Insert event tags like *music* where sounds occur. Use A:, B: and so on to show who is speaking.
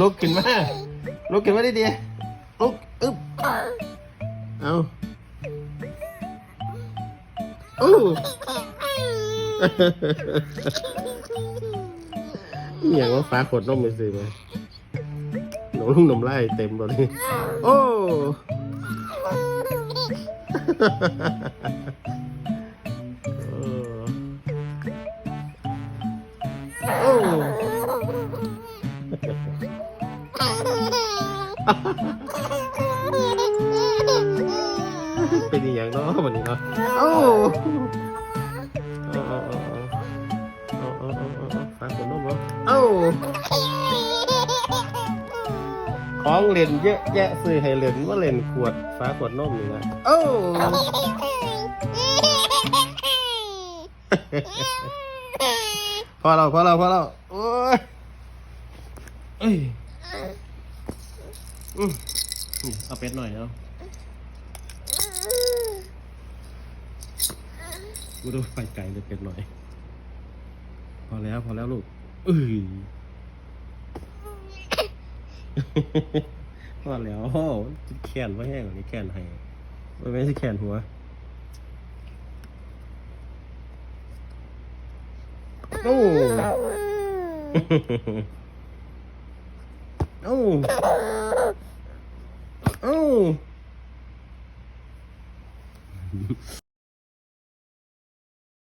A: ลุกขึ้นมาลุกขึ้นมาดิดีลุกอึ๊บเอาอู้อหย่างว่าฟ้าขดนมไปสิไหมหนูลุงนมไล่เต็มเลยโอ้เอ เป็นอย่างน้อวันนี้เนาะโอ้ฟังคนน้องบ่โอ้ของเล่นเยอะแยะซื้อให้เล่นว่าเล่นขวดฟ้าขวดนมยู่นะโอ้พอเราพอเราพอเราโอ้ย อืมนี่เอาเป็ดหน่อยเอากูต้องไปไกลเลยเป็ดหน่อย พอแล้วพอแล้วลูกเอ้ยพอแล้วแขนว่าแห้งกว่านี้แขนให้ไม่ไม่ใช่แขนหัวโอ้ Oh. Oh. *laughs*